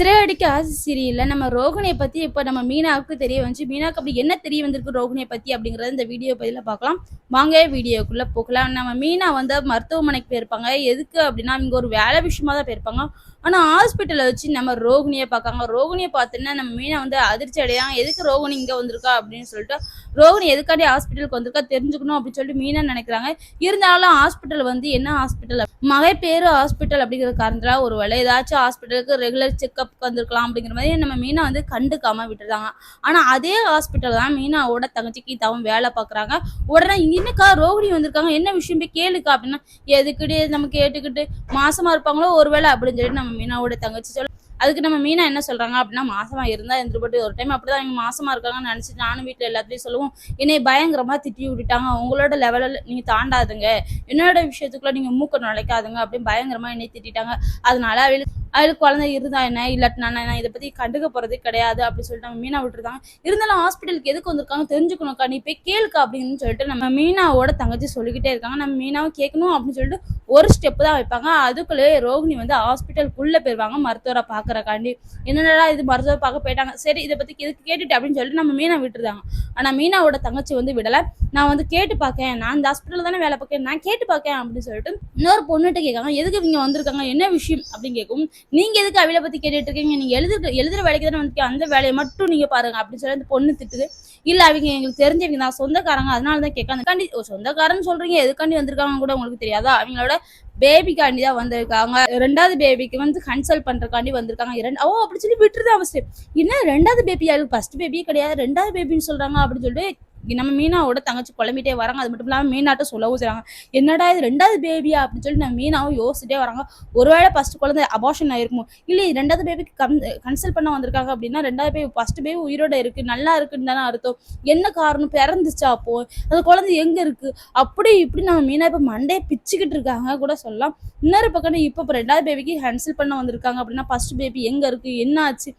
சிறையடிக்க ஆசை சரியில்லை. நம்ம ரோகிணியை பத்தி இப்போ நம்ம மீனாவுக்கு தெரிய வந்துச்சு. மீனாவுக்கு அப்படி என்ன தெரிய வந்திருக்கு ரோகிணியை பத்தி அப்படிங்கறத இந்த வீடியோ பதில பார்க்கலாம் வாங்க வீடியோக்குள்ள போகலாம். நம்ம மீனா வந்து மருத்துவமனைக்கு போயிருப்பாங்க. எதுக்கு அப்படின்னா இங்க ஒரு வேலை விஷயமா தான் போயிருப்பாங்க. ஆனா ஹாஸ்பிட்டல்ல வச்சு நம்ம ரோகிணியை பார்க்காங்க ரோகிணியை பார்த்தோன்னா நம்ம மீனா வந்து அதிர்ச்சி அடையாங்க எதுக்கு ரோகிணி இங்க வந்திருக்கா அப்படின்னு சொல்லிட்டு ரோகிணி எதுக்காண்டி ஹாஸ்பிட்டலுக்கு வந்திருக்கா தெரிஞ்சுக்கணும் அப்படின்னு சொல்லிட்டு மீனா நினைக்கிறாங்க. இருந்தாலும் ஹாஸ்பிட்டல் வந்து என்ன ஹாஸ்பிட்டல் மகைப்பேறு ஹாஸ்பிட்டல் அப்படிங்கிற காரணத்துல ஒரு வேலை ஏதாச்சும் ஹாஸ்பிட்டலுக்கு ரெகுலர் செக்அப் வந்திருக்கலாம் அப்படிங்கிற மாதிரி நம்ம மீனா வந்து கண்டுக்காம விட்டுறாங்க. ஆனா அதே ஹாஸ்பிட்டல் தான் மீனாவோட தங்கச்சிக்கு தவன் வேலை பார்க்குறாங்க. உடனே என்னக்கா ரோகிணி வந்திருக்காங்க? என்ன விஷயம் போய் கேளுக்கா அப்படின்னா எதுக்கிட்டே நம்ம கேட்டுக்கிட்டு மாசமா இருப்பாங்களோ ஒருவேளை அப்படின்னு சொல்லிட்டு நம்ம மீனாவோட தங்கச்சி சொல்ல அதுக்கு நம்ம மீனா என்ன சொல்றாங்க அப்படின்னா மாசமா இருந்தா இருந்துட்டு ஒரு டைம் அப்படிதான் இவங்க மாசமா இருக்காங்கன்னு நினச்சி நானும் வீட்டுல எல்லாத்தையும் சொல்லுவோம். என்னை பயங்கரமா திட்டி விட்டுட்டாங்க. உங்களோட லெவலில் நீங்க தாண்டாதுங்க. என்னோட விஷயத்துக்குள்ள நீங்க மூக்க நுழைக்காதுங்க அப்படின்னு பயங்கரமா என்னை திட்டிட்டாங்க. அதனால அவளுக்கு அவளுக்கு குழந்தை இருந்தா என்ன? இல்லாட்டினா என்ன, நான் இதை பற்றி கண்டுக்க போகிறதே கிடையாது அப்படின்னு சொல்லிட்டு நம்ம மீனா விட்டுருந்தாங்க இருந்தாலும் ஹாஸ்பிட்டலுக்கு எதுக்கு வந்திருக்காங்க? தெரிஞ்சுக்கணும்க்கா. நீ போய் கேளுக்கா அப்படின்னு சொல்லிட்டு நம்ம மீனாவோட தங்கச்சி சொல்லிக்கிட்டே இருக்காங்க. நம்ம மீனாவை கேட்கணும் அப்படின்னு சொல்லிட்டு ஒரு ஸ்டெப் தான் வைப்பாங்க. அதுக்குள்ளே ரோகிணி வந்து ஹாஸ்பிட்டலுக்குள்ளே போயிருவாங்க. மருத்துவரை பார்க்குறக்காண்டி. என்னடா இது மருத்துவர் பார்க்க போயிட்டாங்க. சரி இதை பற்றி எதுக்கு கேட்டுட்டு அப்படின்னு சொல்லிட்டு நம்ம மீனா விட்டுருந்தாங்க ஆனால் மீனாவோட தங்கச்சி வந்து விடலை. நான் வந்து கேட்டு பார்க்கேன் நான் இந்த ஹாஸ்பிட்டலில் தானே வேலை பார்க்கேன் நான் கேட்டு பார்க்கேன் அப்படின்னு சொல்லிட்டு இன்னொரு பொண்ணுகிட்ட கேட்காங்க. எதுக்கு இவங்க வந்திருக்காங்க? என்ன விஷயம்? அப்படின்னு கேட்கும் நீங்க எதுக்கு அவளை பத்தி கேட்டுட்டு இருக்கீங்க? நீங்க எழுதுற எழுதுற வேலைக்கு தானே வந்து அந்த வேலையை மட்டும் நீங்க பாருங்க அப்படின்னு சொல்லி அந்த பொண்ணு திட்டுது. இல்ல அவங்க எங்களுக்கு தெரிஞ்சவங்க தான். சொந்தக்காரங்க. அதனால தான் கேட்காங்க ஓ, சொந்தக்காரன்னு சொல்றீங்க. எதுக்காண்டி வந்திருக்காங்க கூட உங்களுக்கு தெரியாதா? அவங்களோட பேபிக்காண்டி தான் வந்திருக்காங்க. ரெண்டாவது பேபிக்கு வந்து கன்சல்ட் பண்றதுக்காண்டி வந்திருக்காங்க. இரண்டு ஓ அப்படி சொல்லி விட்டுருது அவசியம். என்ன ரெண்டாவது பேபி அது ஃபர்ஸ்ட் பேபியே கிடையாது. ரெண்டாவது பேபின்னு சொல்றாங்க அப்படின்னு சொல்லிட்டு நம்ம மீனாவோட தங்கச்சி குழம்பிட்டே வராங்க. அது மட்டும் இல்லாமல் மீனாட்ட சொல்லவும் செய்கிறாங்க என்னடா இது ரெண்டாவது பேபியா அப்படின்னு சொல்லி நான் மீனாவும் யோசிச்சுட்டே வராங்க. ஒருவேளை ஃபர்ஸ்ட் குழந்தை அபார்ஷன் ஆயிருக்குமோ? இல்லை ரெண்டாவது பேபிக்கு கம் கன்சல்ட் பண்ண வந்திருக்காங்க அப்படின்னா ரெண்டாவது பேபி ஃபர்ஸ்ட் பேபி உயிரோட இருக்கு நல்லா இருக்குன்னு தானே அர்த்தம். என்ன காரணம்? பிறந்துச்சா அப்போ? அந்த குழந்தை எங்க இருக்கு? அப்படி இப்படி நம்ம மீனா இப்போ மண்டையை பிச்சுக்கிட்டு இருக்காங்க கூட சொல்லலாம். இன்னொரு பக்கம் இப்போ இப்போ ரெண்டாவது பேபிக்கு கன்சல்ட் பண்ண வந்திருக்காங்க அப்படின்னா ஃபர்ஸ்ட் பேபி எங்க இருக்கு? என்ன ஆச்சு?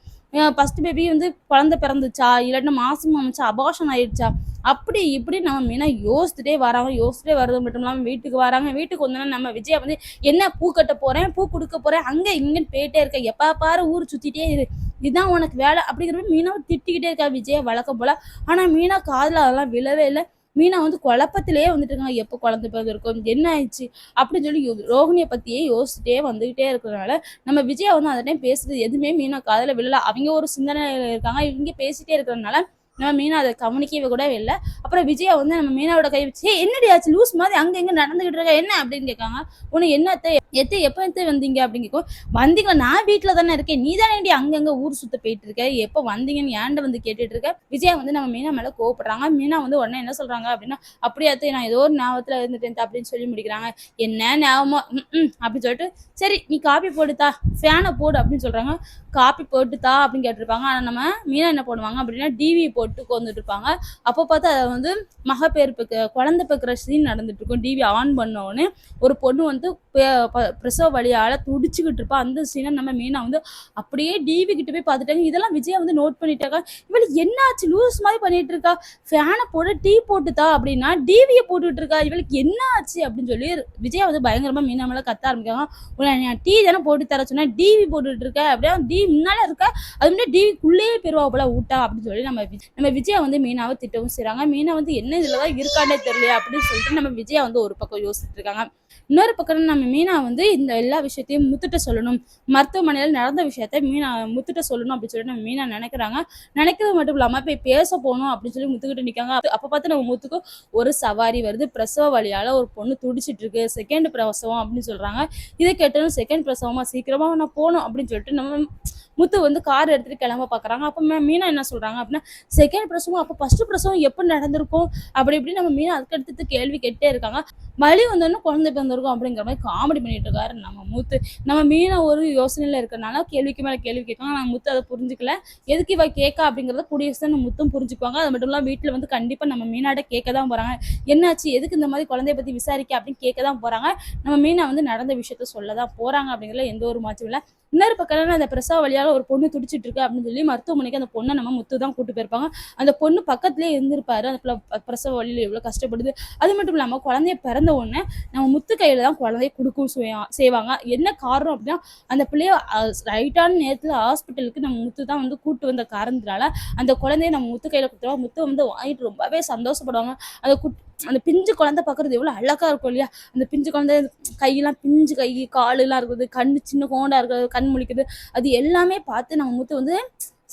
ஃபர்ஸ்ட் பேபி வந்து குழந்தை பிறந்துச்சா? இல்லாட்டினா மாசம் அமைச்சா அபார்ஷன் ஆயிடுச்சா? அப்படி இப்படி நம்ம மீனா யோசிச்சுட்டே வராங்க. யோசிச்சுட்டே வர்றது மட்டும் இல்லாமல் வீட்டுக்கு வராங்க. வீட்டுக்கு வந்தோன்னா நம்ம விஜயா வந்து என்ன பூ கட்ட போகிறேன் பூ கொடுக்க போகிறேன் அங்கே இங்கேன்னு போயிட்டே இருக்க. எப்பா பாரு ஊர் சுற்றிட்டே இரு. இதுதான் உனக்கு வேலை. அப்படிங்கிற மீனாவை திட்டிக்கிட்டே இருக்கா விஜயா வழக்கம் போல. ஆனால் மீனா காதில் அதெல்லாம் விழவே இல்லை. மீனா வந்து குழப்பத்திலேயே வந்துட்டு இருக்காங்க. எப்போ குழந்தை பிறந்திருக்கும் என்ன ஆயிடுச்சு? அப்படின்னு சொல்லி யோ- ரோகிணியை யோசிச்சுட்டே வந்துகிட்டே இருக்கிறனால நம்ம விஜயா வந்து அந்த டைம் பேசுறது எதுவுமே மீனா காதில் விழல. அவங்க ஒரு சிந்தனையில் இருக்காங்க. இவங்க பேசிட்டே இருக்கிறதுனால நம்ம மீனா அதை கவனிக்கவே கூட இல்லை. அப்புறம் விஜயா வந்து நம்ம மீனாவோட கை வச்சு என்னடி ஆச்சு? லூஸ் மாதிரி அங்க இங்கே நடந்துகிட்டு இருக்க? என்ன? அப்படின்னு கேட்காங்க. உனக்கு என்ன அத்தை? எத்த எப்போ எத்த வந்தீங்க? அப்படின்னு கேட்கும். வந்தீங்க நான் வீட்டில் தானே இருக்கேன். நீ தானே அங்கங்க ஊர் சுத்த போயிட்டு இருக்க? எப்போ வந்தீங்கன்னு ஏன்ட வந்து கேட்டுட்டு இருக்க? விஜயா வந்து நம்ம மீனா மேல கோவப்படுறாங்க. மீனா வந்து உடனே என்ன சொல்றாங்க அப்படின்னா அப்படியே நான் ஏதோ ஒரு ஞாபகத்துல இருந்துட்டேன் அப்படின்னு சொல்லி முடிக்கிறாங்க. என்ன ஞாபகமோ? ம், அப்படின்னு சொல்லிட்டு சரி நீ காப்பி போட்டுத்தா ஃபேனை போடு அப்படின்னு சொல்றாங்க. காப்பி போட்டுத்தா அப்படின்னு கேட்டிருப்பாங்க. ஆனா நம்ம மீனா என்ன பண்ணுவாங்க அப்படின்னா டிவி போட்டு உட்காந்துட்டு இருப்பாங்க அப்போ பார்த்து அதை வந்து மகப்பேறு குழந்தை பிறக்கிற சீன் நடந்துட்டு இருக்கும் டிவி ஆன் பண்ணோடனே ஒரு பொண்ணு வந்து ப- பிரசவ வழியால் துடிச்சுக்கிட்டு இருப்பா அந்த சீனை நம்ம மீனா வந்து அப்படியே டிவி கிட்ட போய் பார்த்துட்டாங்க. இதெல்லாம் விஜயா வந்து நோட் பண்ணிட்டாங்க இவளுக்கு என்னாச்சு? லூஸ் மாதிரி பண்ணிட்டு இருக்கா ஃபேனை போட டீ போட்டுதா அப்படின்னா டிவியை போட்டுட்டு இருக்கா இவளுக்கு என்ன ஆச்சு அப்படின்னு சொல்லி விஜயா வந்து பயங்கரமா மீனா மேல கத்த ஆரம்பிக்காங்க உன்னை நான் டீ தானே போட்டு தர சொன்னேன். டிவி போட்டுட்டு இருக்க அப்படியே டிவி முன்னால இருக்க. அது முன்னாடி டிவிக்குள்ளேயே பெருவா போல ஊட்டா அப்படின்னு சொல்லி நம்ம நம்ம விஜயா வந்து மீனாவை திட்டவும் செய்கிறாங்க மீனா வந்து என்ன இதுலதான் இருக்கானே தெரியல அப்படின்னு சொல்லிட்டு நம்ம விஜயா வந்து ஒரு பக்கம் யோசிச்சுட்டு இருக்காங்க. இன்னொரு பக்கம் நம்ம மீனா வந்து இந்த எல்லா விஷயத்தையும் முத்துட்ட சொல்லணும். மருத்துவமனையில் நடந்த விஷயத்த மீனா முத்துட்ட சொல்லணும் அப்படின்னு சொல்லிட்டு நம்ம மீனா நினைக்கிறாங்க. நினைக்கிறது மட்டும் இல்லாம போய் பேச போகணும் அப்படின்னு சொல்லி முத்துக்கிட்டு நிற்காங்க அப்ப- பார்த்து நம்ம முத்துக்கு ஒரு சவாரி வருது. பிரசவ வழியால ஒரு பொண்ணு துடிச்சிட்டு இருக்கு. செகண்ட் பிரசவம் அப்படின்னு சொல்றாங்க. இதை கேட்டாலும் செகண்ட் பிரசவமா சீக்கிரமா நான் போகணும் அப்படின்னு சொல்லிட்டு நம்ம முத்து வந்து கார் எடுத்துட்டு கிளம்ப பாக்குறாங்க. அப்ப மீனா என்ன சொல்றாங்க அப்படின்னா செகண்ட் பிரசவம் அப்ப ஃபர்ஸ்ட் பிரசவம் எப்போ நடந்திருக்கும்? அப்படி இப்படி நம்ம மீனா அதுக்கு அடுத்து கேள்வி கேட்டே இருக்காங்க. வலி வந்தோடனே குழந்தை பிறந்திருக்கும் அப்படிங்கிற மாதிரி காமெடி பண்ணிட்டு இருக்காரு நம்ம முத்து. நம்ம மீனா ஒரு யோசனையில இருக்கிறனால கேள்விக்கு மேல கேள்வி கேட்காங்க நான் முத்து அதை புரிஞ்சுக்கல. எதுக்கு இவ கேட்கா அப்படிங்கறத கூடிய முத்தும் புரிஞ்சுக்குவாங்க. அது மட்டும் இல்லாம வீட்டுல வந்து கண்டிப்பா நம்ம மீனாட்ட கேட்க தான் போறாங்க. என்னாச்சு? எதுக்கு இந்த மாதிரி குழந்தைய பத்தி விசாரிக்க அப்படின்னு கேட்க தான் போறாங்க. நம்ம மீனா வந்து நடந்த விஷயத்த சொல்ல தான் போறாங்க அப்படிங்கறதுல எந்த ஒரு மாற்றம் இல்லை. இன்னொரு பக்கம் அந்த பிரசவ வழியா கையால் ஒரு பொண்ணு துடிச்சிட்டு இருக்கு அப்படின்னு சொல்லி மருத்துவமனைக்கு அந்த பொண்ணை நம்ம முத்து தான் கூட்டு போயிருப்பாங்க. அந்த பொண்ணு பக்கத்துலேயே இருந்திருப்பாரு. அந்த பிரசவ வழியில் எவ்வளோ கஷ்டப்படுது. அது மட்டும் இல்லாமல் குழந்தைய பிறந்த உடனே நம்ம முத்து கையில் தான் குழந்தைய கொடுக்கும் செய்வாங்க. என்ன காரணம் அப்படின்னா அந்த பிள்ளைய ரைட்டான நேரத்தில் ஹாஸ்பிட்டலுக்கு நம்ம முத்து தான் வந்து கூட்டு வந்த காரணத்தினால அந்த குழந்தைய நம்ம முத்து கையில் கொடுத்துருவோம் முத்து வந்து வாங்கிட்டு ரொம்பவே சந்தோஷப்படுவாங்க. அந்த குட் அந்த பிஞ்சு குழந்தை பார்க்குறது எவ்வளோ அழகா இருக்கும் இல்லையா? அந்த பிஞ்சு குழந்தை கையெல்லாம் பிஞ்சு கை காலெல்லாம் இருக்குது கண்ணு சின்ன கோண்டா இருக்குது கண் முழிக்குது. அது எல்லாமே பார்த்து நம்ம முத்து வந்து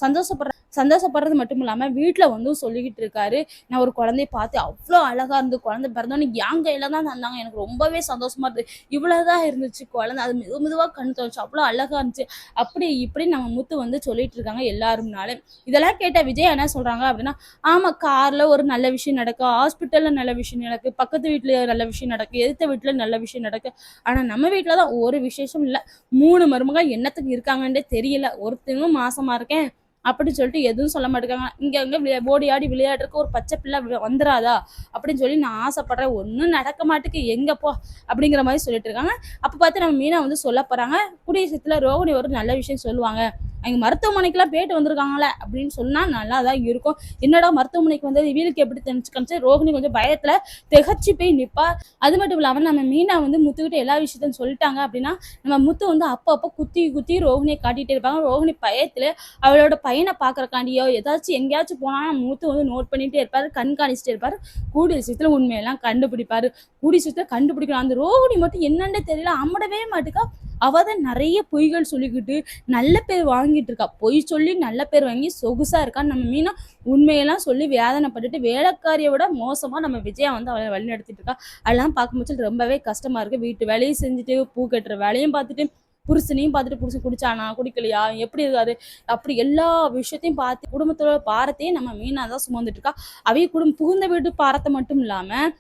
சந்தோஷப்படுற சந்தோஷப்படுறது மட்டும் இல்லாமல் வீட்டில் வந்து சொல்லிக்கிட்டு இருக்காரு. நான் ஒரு குழந்தைய பார்த்து அவ்வளோ அழகாக இருந்து குழந்தை பிறந்தோன்னு என் கையில தான் தந்தாங்க. எனக்கு ரொம்பவே சந்தோஷமா இருந்தது. இவ்வளோதான் இருந்துச்சு குழந்தை. அது மெது மெதுவாக கண் தோணுச்சு அவ்வளோ அழகாக இருந்துச்சு. அப்படி இப்படி நம்ம முத்து வந்து சொல்லிட்டு இருக்காங்க எல்லாரும்னால. இதெல்லாம் கேட்ட விஜய் என்ன சொல்கிறாங்க அப்படின்னா ஆமா காரில் ஒரு நல்ல விஷயம் நடக்கும் ஹாஸ்பிட்டலில் நல்ல விஷயம் நடக்கு பக்கத்து வீட்டில் நல்ல விஷயம் நடக்கு எதிர்த்த வீட்டில் நல்ல விஷயம் நடக்கு. ஆனால் நம்ம வீட்டில் தான் ஒரு விசேஷம் இல்லை. மூணு மருமகள் என்னத்துக்கு இருக்காங்கன்றே தெரியல. ஒருத்தங்க மாசமாக இருக்கேன். அப்படின்னு சொல்லிட்டு எதுவும் சொல்ல மாட்டேங்காங்க இங்கே அங்கே விளையா- ஓடி ஆடி விளையாடுறதுக்கு ஒரு பச்சை பிள்ளை வந்துடாதா அப்படின்னு சொல்லி நான் ஆசைப்படுறேன். ஒன்றும் நடக்க மாட்டேக்கு. எங்கே போ? அப்படிங்கிற மாதிரி சொல்லிட்டு இருக்காங்க. அப்போ பார்த்து நம்ம மீனா வந்து சொல்ல போகிறாங்க கூடிய சீக்கிரத்துல ரோகிணி ஒரு நல்ல விஷயம் சொல்லுவாங்க. அவங்க மருத்துவமனைக்கெல்லாம் போயிட்டு வந்திருக்காங்களே அப்படின்னு சொன்னால் நல்லா தான் இருக்கும். என்னடா மருத்துவமனைக்கு வந்து வீலுக்கு எப்படி தெரிஞ்சுக்கணுச்சு ரோகிணி கொஞ்சம் பயத்தில் திகச்சு போய் நிற்பா அது மட்டும் இல்லாமல் நம்ம மீனா வந்து முத்துக்கிட்ட எல்லா விஷயத்தையும் சொல்லிட்டாங்க அப்படின்னா நம்ம முத்து வந்து அப்போ அப்போ குத்தி குத்தி ரோகிணியை காட்டிகிட்டே இருப்பாங்க. ரோகிணி பயத்தில் அவளோட பையனை பார்க்கறக்காண்டியோ ஏதாச்சும் எங்கேயாச்சும் போனால் முத்து வந்து நோட் பண்ணிகிட்டே இருப்பார் கண்காணிச்சிட்டே இருப்பார். கூடிய விஷயத்தில் உண்மையெல்லாம் கண்டுபிடிப்பாரு. கூடிய விஷயத்தில் கண்டுபிடிக்கணும். அந்த ரோகிணி மட்டும் என்னென்னே தெரியல. அம்மடவே மாட்டுக்கா. அவள் தான் நிறைய பொய்கள் சொல்லிக்கிட்டு நல்ல பேர் வாங்கிட்டு இருக்கா பொய் சொல்லி நல்ல பேர் வாங்கி சொகுசாக இருக்கா. நம்ம மீனா உண்மையெல்லாம் சொல்லி வேதனைப்பட்டுட்டு வேலைக்காரியை விட மோசமாக நம்ம விஜயா வந்து அவளை வழிநடத்திட்டு இருக்கா அதெல்லாம் பார்க்கும்போது ரொம்பவே கஷ்டமாக இருக்குது வீட்டு வேலையும் செஞ்சுட்டு பூ கட்டுற வேலையும் பார்த்துட்டு புருஷனையும் பார்த்துட்டு புருஷன் குடிச்சானா குடிக்கலையா எப்படி இருக்காரு? அப்படி எல்லா விஷயத்தையும் பார்த்து குடும்பத்தோட பாரத்தையும் நம்ம மீனாக தான் சுமந்துட்டு இருக்கா அவைய குடும்பம் புகுந்த வீட்டு பாரத்தை மட்டும் இல்லாமல்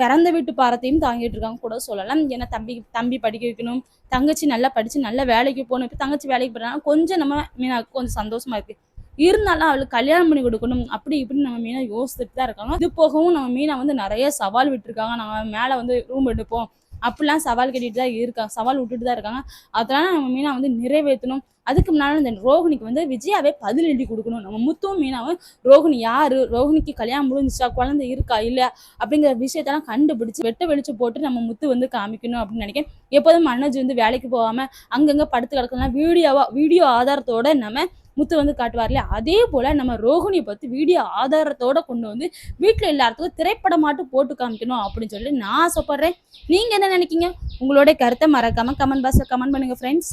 பிறந்த வீட்டு பாரத்தையும் தாங்கிட்டு இருக்காங்க கூட சொல்லலாம். ஏன்னா தம்பி தம்பி படிக்க வைக்கணும் தங்கச்சி நல்லா படித்து நல்ல வேலைக்கு போகணும். இப்போ தங்கச்சி வேலைக்கு போகிறாங்க கொஞ்சம் நம்ம மீனாவுக்கு கொஞ்சம் சந்தோஷமா இருக்கு. இருந்தாலும் அவளுக்கு கல்யாணம் பண்ணி கொடுக்கணும் அப்படி இப்படின்னு நம்ம மீனா யோசிச்சுட்டு தான் இருக்காங்க. இது போகவும் நம்ம மீனா வந்து நிறைய சவால் விட்டுருக்காங்க. நம்ம மேலே வந்து ரூம் எடுப்போம். அப்படிலாம் சவால் கட்டிட்டு தான் இருக்காங்க. சவால் விட்டுட்டு தான் இருக்காங்க. அதெல்லாம் நம்ம மீனா வந்து நிறைவேற்றணும். அதுக்கு முன்னால் இந்த ரோகிணிக்கு வந்து விஜயாவே பதில் எழுதி கொடுக்கணும். நம்ம முத்துவும் மீனாவும் ரோகிணி யாரு? ரோகிணிக்கு கல்யாணம் முடிஞ்சிச்சா? குழந்தை இருக்கா? இல்லையா அப்படிங்கிற விஷயத்தெல்லாம் கண்டுபிடிச்சு வெட்ட வெளிச்சு போட்டு நம்ம முத்து வந்து காமிக்கணும் அப்படின்னு நினைக்கிறேன். எப்போதும் மனோஜ் வந்து வேலைக்கு போகாம அங்கங்க படுத்து கிடக்கலாம் வீடியோவா வீடியோ ஆதாரத்தோட நம்ம முத்து வந்து காட்டுவார் இல்லையா அதே போல் நம்ம ரோகிணியை பார்த்து வீடியோ ஆதாரத்தோட கொண்டு வந்து வீட்டில் எல்லாத்துக்கும் திரைப்படமாட்டும் போட்டு காமிக்கணும் அப்படின்னு சொல்லி நான் ஆசைப்படுறேன். நீங்கள் என்ன நினைக்கீங்க உங்களோட கருத்தை மறக்காமல் கமெண்ட் பாக்ஸில் கமெண்ட் பண்ணுங்கள் ஃப்ரெண்ட்ஸ்